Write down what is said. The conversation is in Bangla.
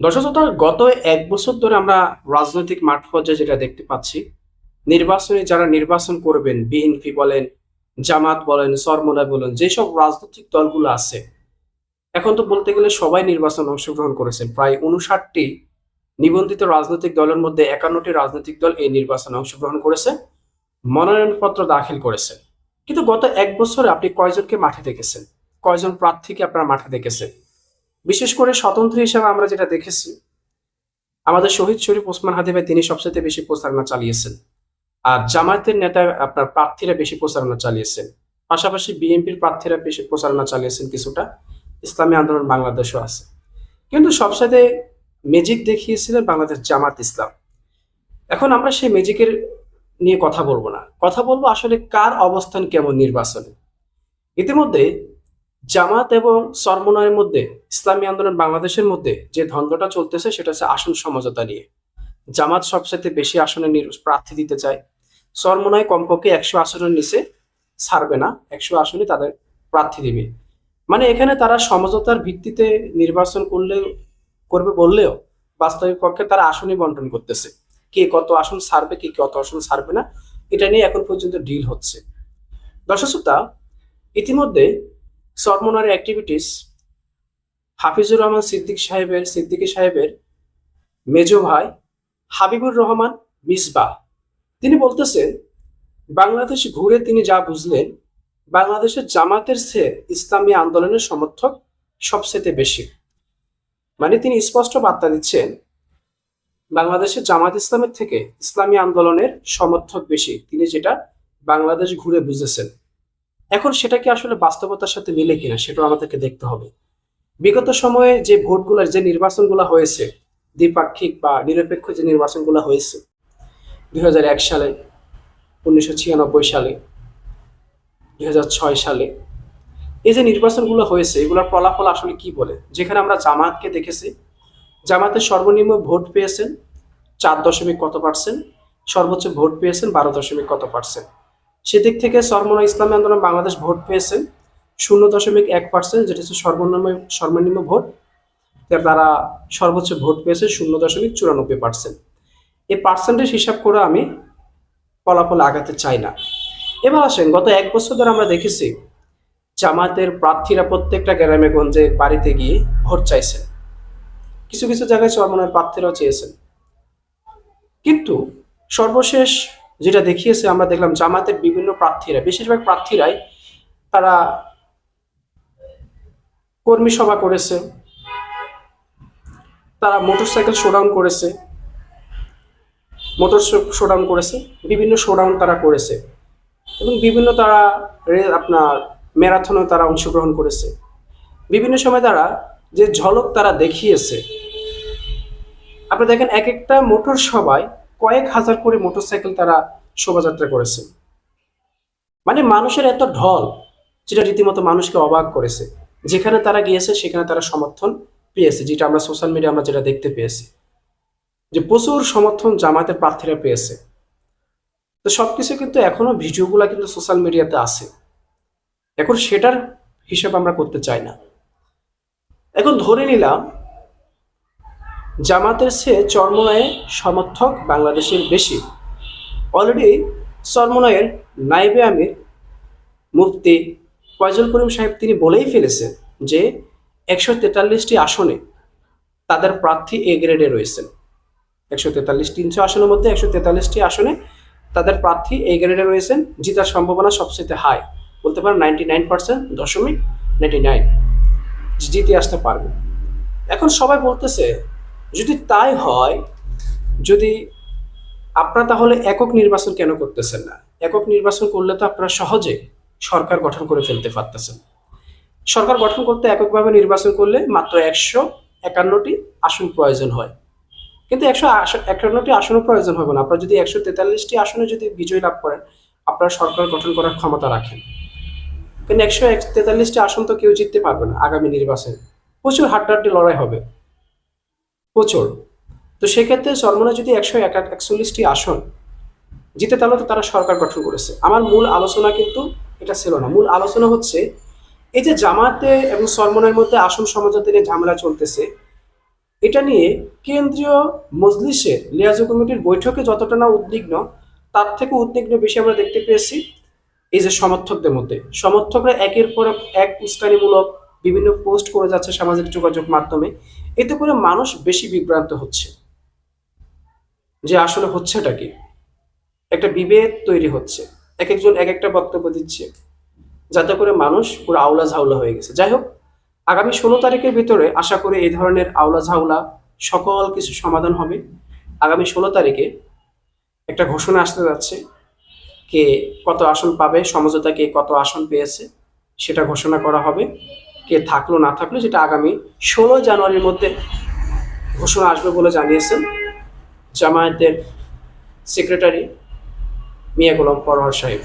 দর্শক গত এক বছর ধরে আমরা রাজনৈতিক মাঠ পর্যায়ে যেটা দেখতে পাচ্ছি, নির্বাচনে যারা নির্বাচন করবেন, বিএনপি বলেন, জামাত বলেন, সরমনা বলেন, যেসব রাজনৈতিক দলগুলো আছে, এখন তো বলতে গেলে সবাই নির্বাচন অংশগ্রহণ করেছে প্রায় উনষাটটি নিবন্ধিত রাজনৈতিক দলের মধ্যে একান্নটি রাজনৈতিক দল এই নির্বাচনে অংশগ্রহণ করেছে, মনোনয়নপত্র দাখিল করেছে। কিন্তু গত এক বছরে আপনি কয়জনকে মাঠে দেখেছেন? কয়জন প্রার্থীকে আপনারা মাঠে দেখেছেন? বিশেষ করে স্বতন্ত্র হিসেবে আমরা যেটা দেখেছি, আমাদের শহীদ শরীফ ওসমান হাদি ভাই তিনি সবচেয়ে বেশি প্রচারণা চালিয়েছেন। আর জামায়াতের নেতা আপনার প্রার্থীরা বেশি প্রচারণা চালিয়েছেন। পাশাপাশি বিএনপির প্রার্থীরা বেশি প্রচারণা চালিয়েছেন কিছুটা। ইসলামী আন্দোলন বাংলাদেশও আছে। কিন্তু সবসাথে ম্যাজিক দেখিয়েছিলেন বাংলাদেশ জামাত ইসলাম। এখন আমরা সেই ম্যাজিকের নিয়ে কথা বলব না। কথা বলব আসলে কার অবস্থান কেমন নির্বাচনে। ইতিমধ্যে জামাত এবং সরমনায়ের মধ্যে, ইসলামী আন্দোলন বাংলাদেশের মধ্যে যে দ্বন্দ্বটা চলতেছে, সেটা হচ্ছে আসন সমঝোতা নিয়ে। জামাত সবচেয়ে বেশি আসনে প্রার্থী দিতে চায়। সরমনায় কমপক্ষে একশো আসনের নিচে ছাড়বে না, একশো আসনে তাদের প্রার্থী দিবে। মানে এখানে তারা সমঝোতার ভিত্তিতে নির্বাচন করলে, করবে বললেও বাস্তবিক পক্ষে তারা আসনই বন্টন করতেছে। কে কত আসন ছাড়বে, কে কত আসন ছাড়বে না, এটা নিয়ে এখন পর্যন্ত ডিল হচ্ছে। দর্শক ইতিমধ্যে সরমনার অ্যাক্টিভিটিস হাফিজুর রহমান, সিদ্দিক সাহেবের, সিদ্দিকী সাহেবের মেজো ভাই হাবিবুর রহমান মিসবাহ তিনি বলতেছেন, বাংলাদেশ ঘুরে তিনি যা বুঝলেন, বাংলাদেশের জামাতের চেয়ে ইসলামী আন্দোলনের সমর্থক সবচেয়ে বেশি। মানে তিনি স্পষ্ট বার্তা দিচ্ছেন, বাংলাদেশের জামাত ইসলামের থেকে ইসলামী আন্দোলনের সমর্থক বেশি। তিনি যেটা বাংলাদেশ ঘুরে বুঝেছেন। এখন সেটা কি আসলে বাস্তবতার সাথে মিলে কিনা সেটাও আমাদেরকে দেখতে হবে। বিগত সময়ে যে ভোটগুলো যে নির্বাচনগুলো হয়েছে, দ্বিপাক্ষিক বা নিরপেক্ষ যে নির্বাচনগুলো হয়েছে দু হাজার এক সালে, উনিশশো ছিয়ানব্বই সালে দু হাজার ছয় সালে, এই যে নির্বাচনগুলো হয়েছে, এগুলোর ফলাফল আসলে কি বলে? যেখানে আমরা জামাতকে দেখেছি জামাতের সর্বনিম্ন ভোট পেয়েছেন চার দশমিক কত পার্সেন্ট সর্বোচ্চ ভোট পেয়েছেন বারো দশমিক কত পার্সেন্ট সেদিক থেকে সর্বনা ইসলামী আন্দোলন বাংলাদেশ ভোট পেয়েছেন শূন্য দশমিক এক পার্সেন্ট, যেটা হচ্ছে সর্বনিম্ন সর্বনিম্ন ভোট। তারা সর্বোচ্চ ভোট পেয়েছে শূন্য দশমিক চুরানব্বই পার্সেন্ট। এই পার্সেন্টেজ হিসাব করে আমি ফলাফল আগাতে চাই না। এবার আসেন, গত এক বছর ধরে আমরা দেখেছি জামাতের প্রার্থীরা প্রত্যেকটা গ্রামে গঞ্জে বাড়িতে গিয়ে ভোট চাইছেন। কিছু কিছু জায়গায় চরমনের প্রার্থীরাও চেয়েছেন। কিন্তু সর্বশেষ যেটা দেখিয়েছে, আমরা দেখলাম জামাতের বিভিন্ন প্রার্থীরা, বেশিরভাগ প্রার্থীরাই তারা কর্মী সভা করেছে, তারা মোটরসাইকেল শোডাউন করেছে, মোটর শোডাউন করেছে, বিভিন্ন শোডাউন তারা করেছে এবং বিভিন্ন তারা আপনার ম্যারাথনেও তারা অংশগ্রহণ করেছে। বিভিন্ন সময় তারা যে ঝলক তারা দেখিয়েছে, আপনি দেখেন এক একটা মোটর সভায় কয়েক হাজার করে মোটরসাইকেল তারা শোভাযাত্রা করেছে। মানে মানুষের এত ঢল, যেটা রীতিমতো মানুষকে অবাক করেছে। যেখানে তারা গিয়েছে, সেখানে তারা সমর্থন পেয়েছে, যেটা আমরা সোশ্যাল মিডিয়া আমরা যেটা দেখতে পেয়েছি। যে প্রচুর সমর্থন জামাতের প্রার্থীরা পেয়েছে। তো সবকিছু কিন্তু এখনও ভিডিওগুলো কিন্তু সোশ্যাল মিডিয়াতে আছে। এখন সেটার হিসাব আমরা করতে চাই না। এখন ধরে নিলাম জামাতের চেয়ে চরমনায়ে সমর্থক বাংলাদেশের বেশি। অলরেডি চরমনায়ের নাইবে আমির মুফতি ফয়জুল করিম সাহেব তিনি বলেই ফেলেছেন যে একশো তেতাল্লিশটি আসনে তাদের প্রার্থী এ গ্রেডে রয়েছেন। একশো তেতাল্লিশ তিনশো আসনের মধ্যে একশো তেতাল্লিশটি আসনে তাদের প্রার্থী এ গ্রেডে রয়েছেন, জিতার সম্ভাবনা সবচেয়ে হাই। বলতে পারেন নাইনটি নাইন পার্সেন্ট, দশমিক নাইনটি নাইন। জিতে আসতে পারবে। এখন সবাই বলতেছে যদি তাই হয়, যদি আপনারা তাহলে একক নির্বাচন কেন করতেছেন না? একক নির্বাচন করলে তো আপনারা সহজে সরকার গঠন করে ফেলতে পারতেছেন। সরকার গঠন করতে এককভাবে নির্বাচন করলে মাত্র একশো একান্নটি আসন প্রয়োজন হয়। কিন্তু একশো একান্নটি আসনও প্রয়োজন হবে না। আপনারা যদি একশো তেতাল্লিশটি আসনে যদি বিজয় লাভ করেন, আপনারা সরকার গঠন করার ক্ষমতা রাখেন। কিন্তু একশো তেতাল্লিশটি আসন তো কেউ জিততে পারবে না আগামী নির্বাচনে। প্রচুর হাড্ডাহাড্ডি লড়াই হবে। প্রচুর। তো সেক্ষেত্রে সরমনা যদি একশো একচল্লিশটি আসন জিতে, তাহলে তো তারা সরকার গঠন করেছে। আমার মূল আলোচনা কিন্তু এটা ছিল না। মূল আলোচনা হচ্ছে, এই যে জামাতে এবং সরমনের মধ্যে আসন সমঝোতা নিয়ে ঝামেলা চলতেছে, এটা নিয়ে কেন্দ্রীয় মজলিসের লিয়াজু কমিটির বৈঠকে যতটা না উদ্বিগ্ন, তার থেকে উদ্বিগ্ন বেশি আমরা দেখতে পেয়েছি, এই যে সমর্থকদের মধ্যে। সমর্থকরা একের পর এক উস্কানিমূলক বিভিন্ন পোস্ট করে যাচ্ছে সামাজিক যোগাযোগ মাধ্যমে। এতে করে মানুষ বেশি বিভ্রান্ত হচ্ছে। যে আসলে হচ্ছেটা কি? একটা বিভেদ তৈরি হচ্ছে। এক একজন এক একটা বক্তব্য দিচ্ছে। যাতে করে মানুষ পুরো আওলা ঝাউলা হয়ে গেছে। যাই হোক, আগামী ষোলো তারিখের ভিতরে আশা করি এই ধরনের আওলা ঝাউলা সকল কিছু সমাধান হবে। আগামী ষোলো তারিখে একটা ঘোষণা আসতে যাচ্ছে কে কত আসন পাবে, সমঝোতা কে কত আসন পেয়েছে, সেটা ঘোষণা করা হবে। কে থাকল, না থাকল, সেটা আগামী ষোলো জানুয়ারির মধ্যে ঘোষণা আসবে বলে জানিয়েছেন জামায়াতের সেক্রেটারি মিয়া গোলাম পরোয়ার সাহেব।